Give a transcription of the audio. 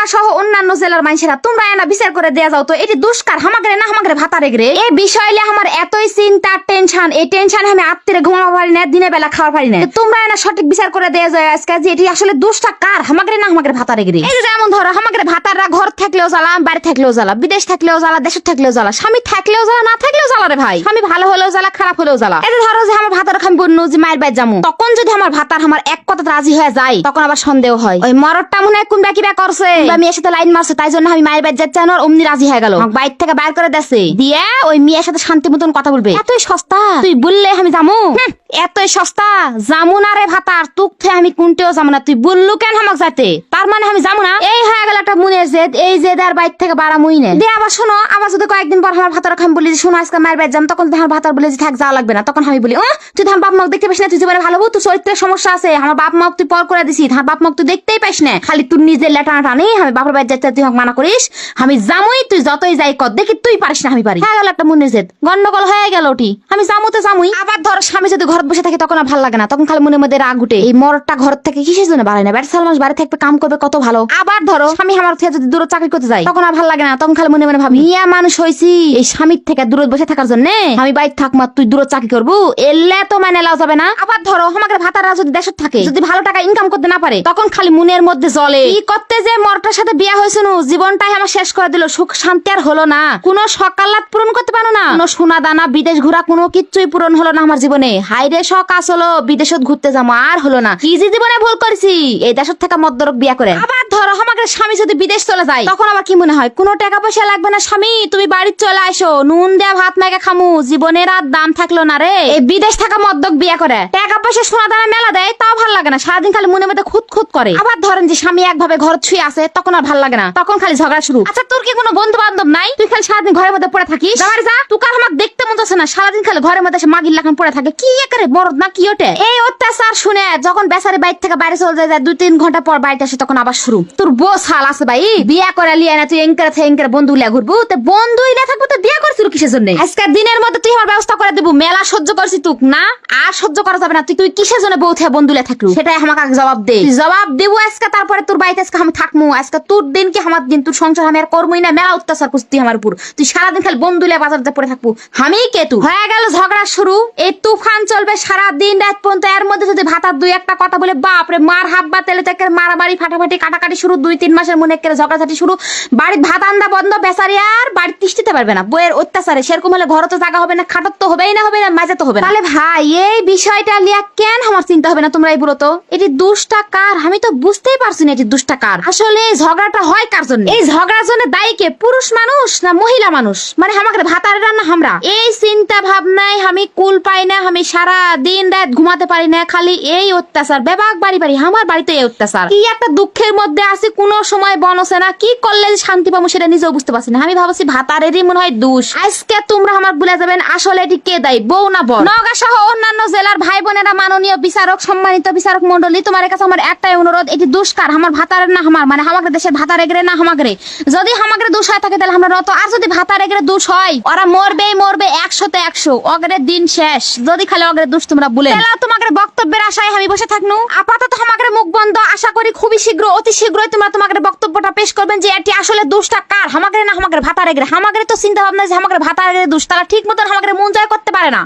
নওগাঁ সহ অন্যান্য জেলার মানুষেরা, তোমরা এনা বিচার করে দেয়া যাও তো, এটি দুষ্কার, হামাগরে না হামাগরে ভাতারে গরে। এই বিষয়লে আমার এতই চিন্তা টেনশন এই টেনশন আমি আত্মীয় ঘুমাবো পারি না, দিনে বেলা খাওয়া পারি না। তোমরা এনা সঠিক বিচার করে দেয়া যায় আজকে যে এটি আসলে দুষ্টা কার, হামাগরে না হামাগরে ভাতারে গরে। এই যে যেমন ধরো, হামাগরে ভাতাররা ঘর থাকলেও জ্বালা, বাড়ি থাকলেও জ্বালা, বিদেশ থাকলেও জ্বালা, দেশে থাকলেও জ্বালা, স্বামী থাকলেও জ্বালা, না থাকলেও জ্বালা রে ভাই। স্বামী ভালো হলেও জ্বালা, খারাপ হলেও জ্বালা। এই ধরো যে আমার ভাতার খাম বন্যু যে মায়ের বাইর যামু, তখন যদি আমার ভাতার আমার এক কথা রাজি হয়ে যায়, তখন আবার সন্দেহ হয়। ওই মরদটা মনে হয় কোন বাকি করছে। বা মেয়ের সাথে লাইন মারছে, তাই জন্য আমি মায়ের বাইর যাচ্ছি আর অমনি রাজি হয়ে গেল। বাইর থেকে বাইর করে দেছে দিয়ে ওই মেয়ের সাথে শান্তি মতন কথা বলবে। এতই সস্তা, তুই বললে আমি যামু? এতই সস্তা। যামু না রে ভাতার, তুক থে আমি কোনটেও যাব না। তুই বললু কেন আমাকে যাতে তার মানে আমি যাব না? এই হয়ে গেল একটা মনের জেদ, এই জেদ আর বাইর থেকে বাড়া মুই নে। দিয়ে আবার শোনো, আবার যদি কয়েকদিন পর আমার ভাতার আমি বলি যে, শোনো, আজকে মায়ের বাইর যাম, তখন আমার ভাতার বলে যে, থাক যাওয়া লাগবে না, তখন আমি বলি ও তুই তোমার বাপ মাকে দেখতে পাস না, তুই জীবনে ভালো তোর চরিত্রের সমস্যা আছে, আমার বাপ মাকে তুই পর করে দিছি তোমার বাপ মাকে তুই দেখতেই পাইস না। খালি তুই নিজের লেটা টানি আমি বাপের বাইর যাইতে তুই মানা করিস, আমি যামুই, তুই যতই যাই কর, দেখি তুই পারিস না, আমি পারি। হয়ে, গেল একটা মনের জেদ। গন্ডগোল হয়ে গেল ওটি। আমি যামু তো যামুই। আবার ধর, স্বামী যদি ঘর বসে থাকে, তখন আর ভালো লাগে না। তখন খালি মনের মধ্যে রাগ উঠে। এই মরটা ঘর থেকে কিসের জন্য বাড়ায় না? ব্যবসা মাস বাড়ি থাকবে, কাম করবে, কত ভালো। আবার ধরো, স্বামী আমার থেকে যদি দূরে চাকরি করতে যায়, তখন আর ভালো লাগে না। তখন খালি মনে মনে ভাবি ইয়া মানুষ হয়েছি এই স্বামীর থেকে দূরে বসে থাকার জন্য আমি বাইর থাকমা তুই দূরে চাকরি করব। এলে তো মানে লাও যাবে না। আবার ধরো, আমাকে ভাতারা যদি দেশত থাকে, যদি ভালো টাকা ইনকাম করতে না পারে, তখন খালি মনের মধ্যে জলে কি করতে যে মরটার সাথে বিয়া নু, জীবনটাই আমার শেষ করে দিল, সুখ শান্তি আর হলো না। কোনো সকালাত পূরণ করতে পারো না। কোনো সোনা দানা বিদেশ ঘোরা, কোনো কিচ্ছুই পূরণ হলো না আমার জীবনে। হাইরে শখ আসলো বিদেশত ঘুরতে যাব, আর হলো না। কি যে জীবনে ভুল করেছি? এই দেশত থাকা মদ্যরক বিয়া করে। আবার ধরো, আমাকে স্বামী যদি বিদেশ চলে যায়, তখন আবার কি মনে হয়? কোনো টাকা পয়সা লাগবে না, স্বামী, তুমি বাড়ির চলে আসো। নুন দেয়া, ভাত মাইকে খামু। জীবনের আর দাম থাকল না রে। এই বিদেশ থাকা মদ্যক বিয়া করে। টাকা পয়সা সোনা দানা মেলা দেয়, তাও ভালো লাগে না। সারাদিন খালি মনে মধ্যে খুদ খুদ করে। আবার ধরেন যে স্বামী একভাবে ঘর ছুঁয়ে আছে, তখন আর ভালো লাগে না। তখন খালি ঝগড়া শুরু। আচ্ছা তোর কি কোনো বন্ধু বান্ধব নাই? তুই খালি সারাদিন ঘরের মধ্যে পড়ে থাকিস? যা তুই কার আমাকে দেখতে মন না। সারাদিন খালি ঘরের মধ্যে মাগির পড়ে থাকে। কি একারে না, কি ওটে? এই অত্যাচার শুনে যখন থেকে বাইরে চলে যায় দুই তিন ঘণ্টা পর বাড়িতে আসে, তখন আবার শুরু। তোর বস হাল আছে ভাই, বিয়া করে লিয়া না, তুই এঙ্কারে থেকে এঙ্কারে বন্ধু লিয়া ঘুরবো। তো বন্ধু ইলা থাকব, তো বিয়া করছিল কিসের জন্য? আজকের দিনের মধ্যে তুই আমার ব্যবস্থা করে দেবো। মেলা সহ্য করছি তুক, না? আর সহ্য করা যাবে না। তুই তুই কিসের জন্য বউ থেকে বন্ধু লিয়া থাকলু। সেটাই আমাকে জবাব দে। জবাব দেবো আজকে তারপরে তোর বাড়িতে আজকে আমি থাকব আজকে তোর দিন কি আমার দিন? তোর সংসার আমি আর করবোই না। মেলা অত্যাচার করছিস আমার উপর। তুই সারাদিন খালি বন্ধু লিয়া বাজারতে পড়ে থাকব। আমি কে তু হয়ে গেল ঝগড়া শুরু। এই তুফান চলবে সারা দিন রাত পর্যন্ত। এর মধ্যে যদি ভাতার দুই একটা কথা বলে বাপরে মার হাব্বা তেলে থেকে মারামারি ফাটাফাটি কাটাকাটি শুরু। দুই তিন মাসের মনে করে ঝগড়াঝাটি শুরু। বাড়ির ভাত আন্দা বন্ধ বেচারি আর বাড়ি তিষ্টিতে পারবে না। বইয়ের অত্যাচারে। সেরকম হলে ঘর তো জায়গা হবে না খাটত তো হবেই না হবে না মাঝে তো হবে না। তাহলে ভাই এই বিষয়টা লিয়া কেন আমার চিন্তা হবে না তোমরা এই বলো তো? এটি দুষ্টা কার? আমি তো বুঝতেই পারছি না এটি দুষ্টা কার। আসলে এই ঝগড়াটা হয় কার জন্য? এই ঝগড়ার জন্য দায়ী কে? পুরুষ মানুষ না মহিলা মানুষ? মানে আমাকে ভাতারে রান্না আমরা? এই চিন্তা ভাবনায় আমি কুল পাই না, আমি সারা দিন রাত ঘুমাতে পারি না, খালি এই অত্যাচার। বেবাক বাড়ি বাড়ি, আমার বাড়িতে এই অত্যাচার। কি একটা দুঃখের মধ্যে আছি, কোনো সময় বনসে না, কি করলে শান্তি পাবো সেটা নিজেও বুঝতে পারছি না। আমি ভাবছি ভাতার ভাতারেরই মনে হয় দোষ। আজকে তোমরা আমার বলে যাবেন, আসলে এটি কে দায়ী, বউ না বর? নগা সহ অন্যান্য জেলার ভাই বোনেরা মাননীয় বিচারক, সম্মানিত বিচারক মন্ডলী তোমার কাছে আমার একটাই অনুরোধ, এটি দুষ্কার, আমার ভাতারের না আমার মানে আমাদের দেশের ভাতার এগরে না আমাকে যদি আমাকে দোষ হয় থাকে, তাহলে আমরা রত, আর যদি ভাতার এগরে দোষ হয়, ওরা মরবেই মরবে একশোতে একশো অগ্রে দিন শেষ। যদি খালি অগ্রে দোষ তোমরা বলে তোমাকে বক্তব্যের আশায় আমি বসে থাকনু। আপাতত আমাকে মুখ বন্ধ, আশা করি খুবই শীঘ্র, অতি শীঘ্রই তোমরা তোমাকে বক্তব্যটা পেশ করবেন যে এটি আসলে দোষটা কার আমাকে না আমাকে ভাতার এগরে আমাকে তো চিন্তা ভাবনা যে আমাকে ভাতার এগরে দোষ, তারা ঠিক মতন আমাকে মন জয় করতে পারে না।